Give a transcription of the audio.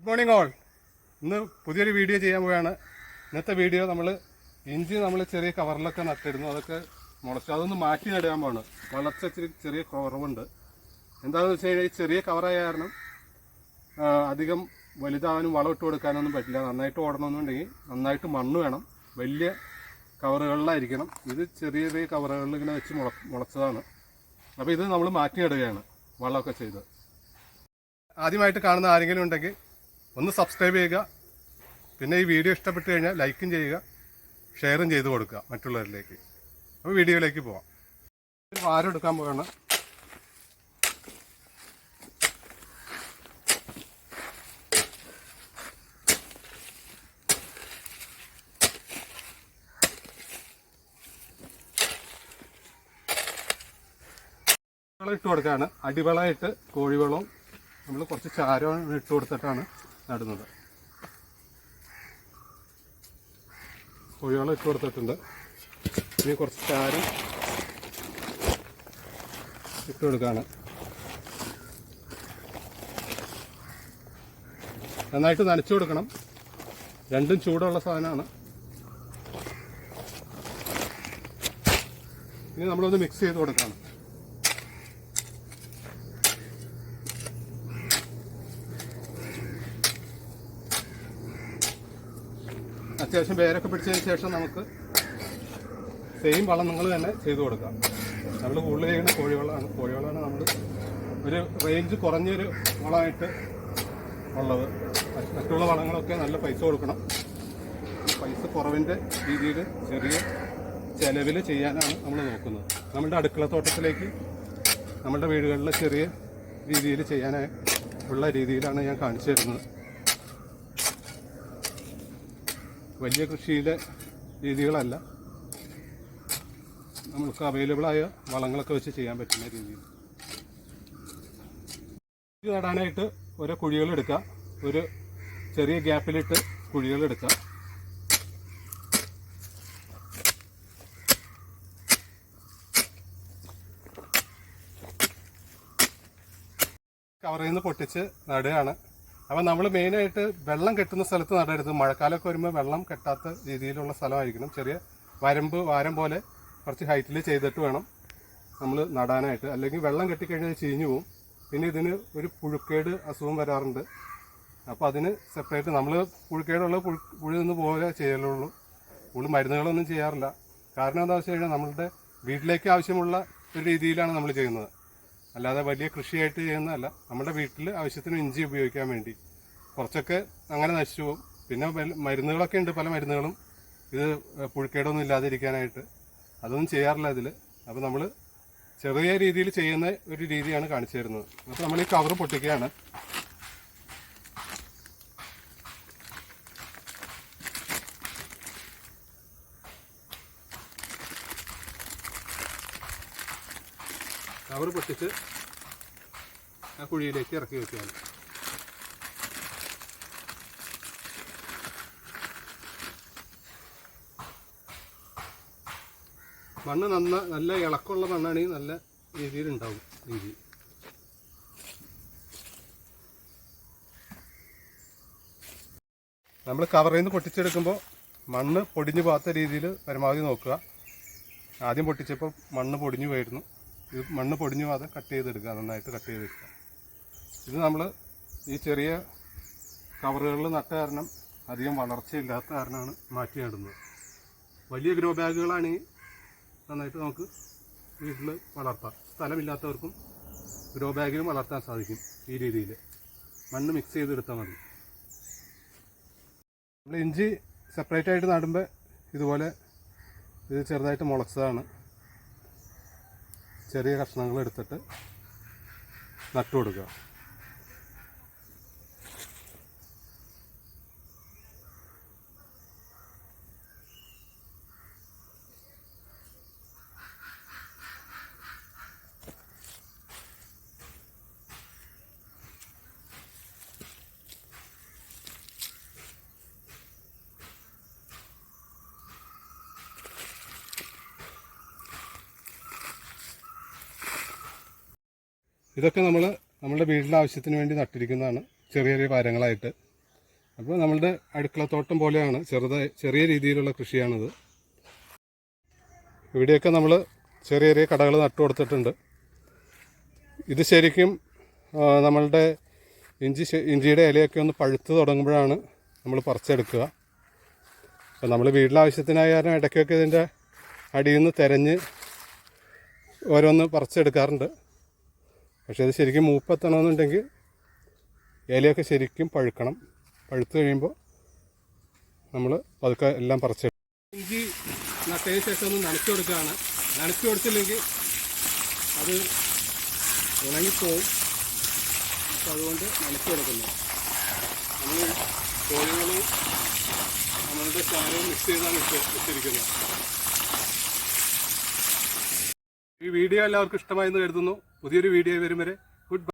Good morning all ഇന്ന് പുതിയൊരു video ചെയ്യാൻ പോവുകയാണ്. ഇന്നത്തെ വീഡിയോ നമ്മൾ ഇഞ്ചി നമ്മൾ ചെറിയ കവറിലൊക്കെ നട്ടിരുന്നു. അതൊക്കെ മുളച്ചു അതൊന്ന് മാറ്റി നടാൻ പോവാണ്. വളർച്ച ഇച്ചിരി ചെറിയ കുറവുണ്ട്. എന്താണെന്ന് വെച്ച് കഴിഞ്ഞാൽ ഈ ചെറിയ കവറായ കാരണം അധികം വലുതാവാനും വളമിട്ട് കൊടുക്കാനൊന്നും പറ്റില്ല. നന്നായിട്ട് ഓടണമെന്നുണ്ടെങ്കിൽ നന്നായിട്ട് മണ്ണ് വേണം. വലിയ കവറുകളിലായിരിക്കണം ഇത് ചെറിയ ചെറിയ കവറുകളിൽ ഇങ്ങനെ വെച്ച് മുള മുളച്ചതാണ്. അപ്പോൾ ഇത് നമ്മൾ മാറ്റി നടുകയാണ് വളമൊക്കെ ചെയ്ത്. ആദ്യമായിട്ട് കാണുന്ന ആരെങ്കിലും ഉണ്ടെങ്കിൽ ഒന്ന് സബ്സ്ക്രൈബ് ചെയ്യുക. പിന്നെ ഈ വീഡിയോ ഇഷ്ടപ്പെട്ട് കഴിഞ്ഞാൽ ലൈക്കും ചെയ്യുക. ഷെയറും ചെയ്ത് കൊടുക്കുക മറ്റുള്ളവരിലേക്ക്. അപ്പോൾ വീഡിയോയിലേക്ക് പോവാം. വാരം എടുക്കാൻ പോവാണ്. ഇട്ട് കൊടുക്കുകയാണ് അടിവളമായിട്ട് കോഴിവളവും നമ്മൾ കുറച്ച് ചാരവും ഇട്ട് കൊടുത്തിട്ടാണ്. നടുന്നത്. കോഴിവെള്ളം ഇട്ട് കൊടുത്തിട്ടുണ്ട്. ഇനി കുറച്ച് ചാരം ഇട്ട് കൊടുക്കുകയാണ് നന്നായിട്ട് നനച്ചു കൊടുക്കണം. രണ്ടും ചൂടുള്ള സാധനമാണ്. ഇനി നമ്മളൊന്ന് മിക്സ് ചെയ്ത് കൊടുക്കണം. അത്യാവശ്യം വേരൊക്കെ പിടിച്ചതിന് ശേഷം നമുക്ക് സെയിം വളം നിങ്ങൾ തന്നെ ചെയ്തു കൊടുക്കാം. നമ്മൾ കൂടുതൽ ചെയ്യുന്ന കോഴിവളമാണ്. കോഴിവളമാണ് നമ്മൾ ഒരു റേഞ്ച് കുറഞ്ഞൊരു വളമായിട്ട് ഉള്ളത്. മറ്റ് മറ്റുള്ള വളങ്ങളൊക്കെ നല്ല പൈസ കൊടുക്കണം. പൈസ കുറവിന്റെ രീതിയിൽ ചെറിയ ചിലവിൽ ചെയ്യാനാണ് നമ്മൾ നോക്കുന്നത്. നമ്മുടെ അടുക്കളത്തോട്ടത്തിലേക്ക് നമ്മുടെ വീടുകളിൽ ചെറിയ രീതിയിൽ ചെയ്യാനായി ഉള്ള രീതിയിലാണ് ഞാൻ കാണിച്ചു തരുന്നത്. വലിയ കൃഷിയിലെ രീതികളല്ല. നമുക്ക് അവൈലബിളായ വളങ്ങളൊക്കെ വെച്ച് ചെയ്യാൻ പറ്റുന്ന രീതിയിൽ. ഇത് നടാനായിട്ട് ഓരോ കുഴികൾ എടുക്കുക. ഒരു ചെറിയ ഗ്യാപ്പിലിട്ട് കുഴികൾ എടുക്കുക. കവറിൽ നിന്ന് പൊട്ടിച്ച് നടുകയാണ്. അപ്പം നമ്മൾ മെയിനായിട്ട് വെള്ളം കെട്ടുന്ന സ്ഥലത്ത് നടരുത്. മഴക്കാലമൊക്കെ വരുമ്പോൾ വെള്ളം കെട്ടാത്ത രീതിയിലുള്ള സ്ഥലമായിരിക്കണം. ചെറിയ വരമ്പ് വാരം പോലെ കുറച്ച് ഹൈറ്റിൽ ചെയ്തിട്ട് വേണം നമ്മൾ നടാനായിട്ട്. അല്ലെങ്കിൽ വെള്ളം കെട്ടിക്കഴിഞ്ഞാൽ ചീഞ്ഞു പോവും. പിന്നെ ഇതിന് ഒരു പുഴുക്കേട് അസുഖം വരാറുണ്ട്. അപ്പോൾ അതിന് സെപ്പറേറ്റ് നമ്മൾ പുഴുക്കേടുള്ള പുഴു പുഴു നിന്ന് പോലെ ചെയ്യലുള്ളൂ. കൂടുതൽ മരുന്നുകളൊന്നും ചെയ്യാറില്ല. കാരണം എന്താണെന്ന് വെച്ച് കഴിഞ്ഞാൽ നമ്മളുടെ വീട്ടിലേക്ക് ആവശ്യമുള്ള ഒരു രീതിയിലാണ് നമ്മൾ ചെയ്യുന്നത്. അല്ലാതെ വലിയ കൃഷിയായിട്ട് ചെയ്യുന്നതല്ല. നമ്മുടെ വീട്ടിൽ ആവശ്യത്തിന് ഇഞ്ചി ഉപയോഗിക്കാൻ വേണ്ടി. കുറച്ചൊക്കെ അങ്ങനെ നശിച്ചു പോകും. പിന്നെ മരുന്നുകളൊക്കെ ഉണ്ട്. പല മരുന്നുകളും. ഇത് പുഴുക്കേടൊന്നും ഇല്ലാതിരിക്കാനായിട്ട്. അതൊന്നും ചെയ്യാറില്ല ഇതിൽ അപ്പോൾ നമ്മൾ ചെറിയ രീതിയിൽ ചെയ്യുന്ന ഒരു രീതിയാണ് കാണിച്ചു തരുന്നത്. അപ്പോൾ നമ്മൾ ഈ കവർ പൊട്ടിക്കുകയാണ്. കവർ പൊട്ടിച്ച് ആ കുഴിയിലേക്ക് ഇറക്കി വെക്കുക മണ്ണ് നന്ന നല്ല ഇളക്കമുള്ള മണ്ണാണെങ്കിൽ നല്ല രീതിയിൽ ഉണ്ടാവും ഇഞ്ചി നമ്മൾ കവറിൽ നിന്ന് പൊട്ടിച്ചെടുക്കുമ്പോൾ മണ്ണ് പൊടിഞ്ഞു പോകാത്ത രീതിയിൽ പരമാവധി നോക്കുക. ആദ്യം പൊട്ടിച്ചപ്പോൾ മണ്ണ് പൊടിഞ്ഞു പോയിരുന്നു. ഇത് മണ്ണ് പൊടിഞ്ഞു പോകാതെ കട്ട് ചെയ്തെടുക്കുക നന്നായിട്ട് കട്ട് ചെയ്തെടുക്കുക. ഇത് നമ്മൾ ഈ ചെറിയ കവറുകളിൽ നട്ട കാരണം അധികം വളർച്ചയില്ലാത്ത കാരണമാണ് മാറ്റി നടുന്നത് വലിയ ഗ്രോ ബാഗുകളാണെങ്കിൽ നന്നായിട്ട് നമുക്ക് വീട്ടിൽ വളർത്താം. സ്ഥലമില്ലാത്തവർക്കും ഗ്രോ ബാഗിലും വളർത്താൻ സാധിക്കും ഈ രീതിയിൽ. മണ്ണ് മിക്സ് ചെയ്തെടുത്താൽ മതി. നമ്മൾ ഇഞ്ചി സെപ്പറേറ്റ് ആയിട്ട് നടുമ്പോൾ ഇതുപോലെ ഇത് ചെറുതായിട്ട് മുളച്ചതാണ്. ചെറിയ കഷ്ണങ്ങൾ എടുത്തിട്ട് നട്ടു കൊടുക്കുക ഇതൊക്കെ നമ്മൾ നമ്മുടെ വീട്ടിലെ ആവശ്യത്തിന് വേണ്ടി നട്ടിരിക്കുന്നതാണ്. ചെറിയ ചെറിയ വാരങ്ങളായിട്ട് അപ്പോൾ നമ്മളുടെ അടുക്കളത്തോട്ടം പോലെയാണ്. ചെറുതായി ചെറിയ രീതിയിലുള്ള കൃഷിയാണിത്. ഇവിടെയൊക്കെ നമ്മൾ ചെറിയ ചെറിയ കടകൾ നട്ടു കൊടുത്തിട്ടുണ്ട്. ഇത് ശരിക്കും നമ്മളുടെ ഇഞ്ചി ഇഞ്ചിയുടെ ഇലയൊക്കെ ഒന്ന് പഴുത്ത് തുടങ്ങുമ്പോഴാണ് നമ്മൾ പറിച്ചെടുക്കുക. അപ്പോൾ നമ്മൾ വീട്ടിലാവശ്യത്തിനായ കാരണം ഇടയ്ക്കൊക്കെ ഇതിന്റെ അടിയിൽ നിന്ന് തിരഞ്ഞ് ഓരോന്ന് പറിച്ചെടുക്കാറുണ്ട്. പക്ഷേ അത് ശരിക്കും മൂപ്പെത്തണമെന്നുണ്ടെങ്കിൽ ഇലയൊക്കെ ശരിക്കും പഴുക്കണം. പഴുത്ത് കഴിയുമ്പോൾ നമ്മൾ പതുക്കെ എല്ലാം പറിച്ചെടുക്കും ഇഞ്ചി നട്ടതിന് ശേഷം ഒന്ന് നനച്ചു കൊടുക്കുകയാണ്. നനച്ചു കൊടുത്തില്ലെങ്കിൽ അത് ഉണങ്ങിപ്പോവും. അപ്പോൾ അതുകൊണ്ട് നനച്ചു കൊടുക്കുന്നു. നമ്മൾ കോഴികളും നമ്മളുടെ ചാരവും മിക്സ് ചെയ്താണ് വെച്ചിരിക്കുന്നത്. ഈ വീഡിയോ എല്ലാവർക്കും ഇഷ്ടമായെന്ന് കരുതുന്നു. പുതിയൊരു വീഡിയോ വരും വരെ